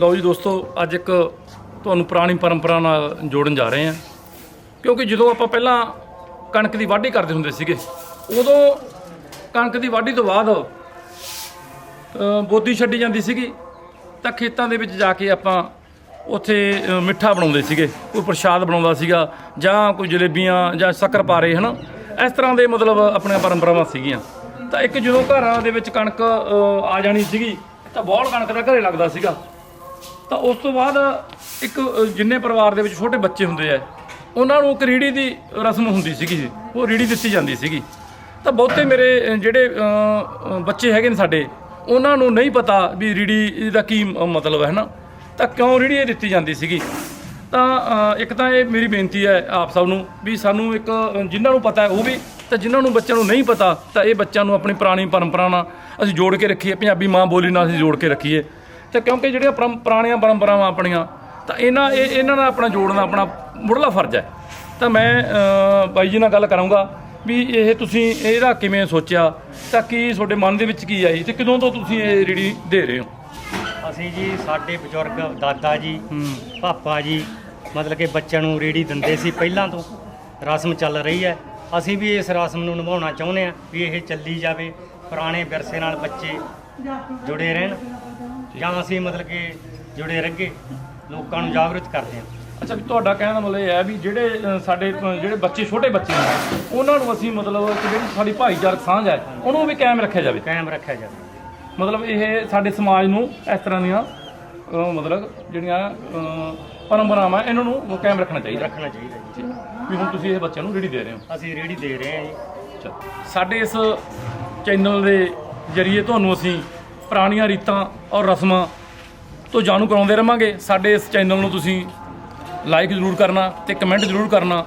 ਲਓ ਜੀ ਦੋਸਤੋ ਅੱਜ ਇੱਕ ਤੁਹਾਨੂੰ ਪੁਰਾਣੀ ਪਰੰਪਰਾ ਨਾਲ ਜੋੜਨ ਜਾ ਰਹੇ ਹਾਂ। ਕਿਉਂਕਿ ਜਦੋਂ ਆਪਾਂ ਪਹਿਲਾਂ ਕਣਕ ਦੀ ਵਾਢੀ ਕਰਦੇ ਹੁੰਦੇ ਸੀਗੇ ਉਦੋਂ ਕਣਕ ਦੀ ਵਾਢੀ ਤੋਂ ਬਾਅਦ ਅ, ਬੋਦੀ ਛੱਡੀ ਜਾਂਦੀ ਸੀਗੀ। ਤਾਂ ਖੇਤਾਂ ਦੇ ਵਿੱਚ ਜਾ ਕੇ ਆਪਾਂ ਉੱਥੇ ਮਿੱਠਾ ਬਣਾਉਂਦੇ ਸੀਗੇ ਕੋਈ ਪ੍ਰਸ਼ਾਦ ਬਣਾਉਂਦਾ ਸੀਗਾ ਜਾਂ ਕੋਈ ਜਲੇਬੀਆਂ ਜਾਂ ਸ਼ੱਕਰ ਸ਼ੱਕਰਪਾਰੇ ਹਨਾ? ਇਸ ਤਰ੍ਹਾਂ ਦੇ ਮਤਲਬ ਆਪਣੀਆਂ ਪਰੰਪਰਾਵਾਂ ਸੀਗੀਆਂ। ਤਾਂ ਇੱਕ ਜਦੋਂ ਘਰਾਂ ਦੇ ਵਿੱਚ ਕਣਕ ਆ ਜਾਣੀ ਸੀਗੀ ਤਾਂ ਬਹੁਤ ਕਣਕ ਦਾ ਘਰੇ ਲੱਗਦਾ ਸੀਗਾ। ਤਾਂ ਉਸ ਤੋਂ ਬਾਅਦ ਇੱਕ ਜਿੰਨੇ ਪਰਿਵਾਰ ਦੇ ਵਿੱਚ ਛੋਟੇ ਬੱਚੇ ਹੁੰਦੇ ਆ, ਉਹਨਾਂ ਨੂੰ ਇੱਕ ਰੀੜੀ ਦੀ ਰਸਮ ਹੁੰਦੀ ਸੀਗੀ ਉਹ ਰੀੜੀ ਦਿੱਤੀ ਜਾਂਦੀ ਸੀਗੀ। ਤਾਂ ਬਹੁਤੇ ਮੇਰੇ ਜਿਹੜੇ ਬੱਚੇ ਹੈਗੇ ਨੇ ਸਾਡੇ, ਉਹਨਾਂ ਨੂੰ ਨਹੀਂ ਪਤਾ ਵੀ ਰੀੜੀ ਦਾ ਕੀ ਮਤਲਬ ਹੈ ਨਾ। ਤਾਂ ਕਿਉਂ ਰੀੜੀ ਇਹ ਦਿੱਤੀ ਜਾਂਦੀ ਸੀਗੀ? ਤਾਂ ਇੱਕ ਤਾਂ ਇਹ ਮੇਰੀ ਬੇਨਤੀ ਹੈ ਆਪ ਸਭ ਨੂੰ ਵੀ ਸਾਨੂੰ ਇੱਕ ਜਿਨ੍ਹਾਂ ਨੂੰ ਪਤਾ ਹੈ ਉਹ ਵੀ, ਤੇ ਜਿਨ੍ਹਾਂ ਨੂੰ ਬੱਚਿਆਂ ਨੂੰ ਨਹੀਂ ਪਤਾ, ਤਾਂ ਇਹ ਬੱਚਿਆਂ ਨੂੰ ਆਪਣੀ ਪੁਰਾਣੀ ਪਰੰਪਰਾ ਨਾਲ ਅਸੀਂ ਜੋੜ ਕੇ ਰੱਖੀਏ। ਪੰਜਾਬੀ ਮਾਂ ਬੋਲੀ ਨਾਲ ਅਸੀਂ ਜੋੜ ਕੇ ਰੱਖੀਏ। ਤੇ ਕਿਉਂਕਿ ਜਿਹੜੀਆਂ ਪਰੰ- ਪੁਰਾਣੀਆਂ ਪਰੰਪਰਾਵਾਂ ਆਪਣੀਆਂ ਤਾਂ ਇਹਨਾਂ ਇਹ ਇਹਨਾਂ ਨਾਲ ਆਪਣਾ ਜੋੜਨਾ ਆਪਣਾ ਮੁੱਢਲਾ ਫਰਜ਼ ਹੈ। ਤਾਂ ਮੈਂ ਅ, ਬਾਈ ਜੀ ਨਾਲ ਗੱਲ ਕਰਾਂਗਾ ਵੀ ਇਹ ਤੁਸੀਂ ਇਹਦਾ ਕਿਵੇਂ ਸੋਚਿਆ ਤਾਂ ਕੀ ਤੁਹਾਡੇ ਮਨ ਦੇ ਵਿੱਚ ਕੀ ਆਈ ਤੇ ਕਦੋਂ ਤੋਂ ਤੁਸੀਂ ਇਹ ਰੀੜੀ ਦੇ ਰਹੇ ਹੋ? ਅਸੀਂ ਜੀ ਸਾਡੇ ਬਜ਼ੁਰਗ ਦਾਦਾ ਜੀ ਪਾਪਾ ਜੀ ਮਤਲਬ ਕਿ ਬੱਚਿਆਂ ਨੂੰ ਰੇੜੀ ਦਿੰਦੇ ਸੀ ਪਹਿਲਾਂ ਤੋਂ ਰਸਮ ਚੱਲ ਰਹੀ ਹੈ। ਅਸੀਂ ਵੀ ਇਸ ਰਸਮ ਨੂੰ ਨਿਭਾਉਣਾ ਚਾਹੁੰਦੇ ਹਾਂ ਵੀ ਇਹ ਚੱਲੀ ਜਾਵੇ ਪੁਰਾਣੇ ਵਿਰਸੇ ਨਾਲ ਬੱਚੇ ਜੁੜੇ ਰਹਿਣ ਜਾਂ ਅਸੀਂ ਮਤਲਬ ਕਿ ਜੁੜੇ ਰਹਿਗੇ ਲੋਕਾਂ ਨੂੰ ਜਾਗਰੂਕ ਕਰਦੇ ਹਾਂ। ਅੱਛਾ ਵੀ ਤੁਹਾਡਾ ਕਹਿਣ ਦਾ ਮਤਲਬ ਇਹ ਹੈ ਵੀ ਜਿਹੜੇ ਅ, ਸਾਡੇ ਅ, ਜਿਹੜੇ ਬੱਚੇ ਛੋਟੇ ਬੱਚੇ ਨੇ ਉਹਨਾਂ ਨੂੰ ਅਸੀਂ ਮਤਲਬ ਕਿ ਜਿਹੜੀ ਸਾਡੀ ਭਾਈਚਾਰਕ ਸਾਂਝ ਹੈ ਉਹਨੂੰ ਵੀ ਕਾਇਮ ਰੱਖਿਆ ਜਾਵੇ। ਕਾਇਮ ਰੱਖਿਆ ਜਾਵੇ। ਮਤਲਬ ਇਹ ਸਾਡੇ ਸਮਾਜ ਨੂੰ ਇਸ ਤਰ੍ਹਾਂ ਦੀਆਂ ਅ, ਮਤਲਬ ਜਿਹੜੀਆਂ ਅ, ਪਰੰਪਰਾਵਾਂ ਇਹਨਾਂ ਨੂੰ ਕਾਇਮ ਰੱਖਣਾ ਚਾਹੀਦਾ। ਰੱਖਣਾ ਚਾਹੀਦਾ ਜੀ। ਵੀ ਹੁਣ ਤੁਸੀਂ ਇਹ ਬੱਚਿਆਂ ਨੂੰ ਰੇੜੀ ਦੇ ਰਹੇ ਹੋ। ਅਸੀਂ ਰੇੜੀ ਦੇ ਰਹੇ ਹਾਂ ਜੀ। ਅੱਛਾ। ਸਾਡੇ ਇਸ ਚੈਨਲ ਦੇ ਜਰੀਏ ਤੁਹਾਨੂੰ ਅਸੀਂ ਪੁਰਾਣੀਆਂ ਰੀਤਾਂ ਔਰ ਰਸਮਾਂ ਤੋਂ ਜਾਣੂ ਕਰਾਉਂਦੇ ਰਵਾਂਗੇ। ਸਾਡੇ ਇਸ ਚੈਨਲ ਨੂੰ ਤੁਸੀਂ ਲਾਈਕ ਜ਼ਰੂਰ ਕਰਨਾ ਤੇ ਕਮੈਂਟ ਜ਼ਰੂਰ ਕਰਨਾ।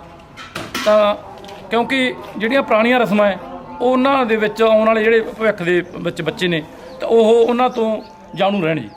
ਤਾਂ ਕਿਉਂਕਿ ਜਿਹੜੀਆਂ ਪੁਰਾਣੀਆਂ ਰਸਮਾਂ ਹੈ ਉਹਨਾਂ ਦੇ ਵਿੱਚ ਆਉਣ ਵਾਲੇ ਜਿਹੜੇ ਭਵਿੱਖ ਦੇ ਵਿੱਚ ਬੱਚੇ ਨੇ, ਤਾਂ ਉਹ ਉਹਨਾਂ ਤੋਂ ਜਾਣੂ ਰਹਿਣ ਜੀ।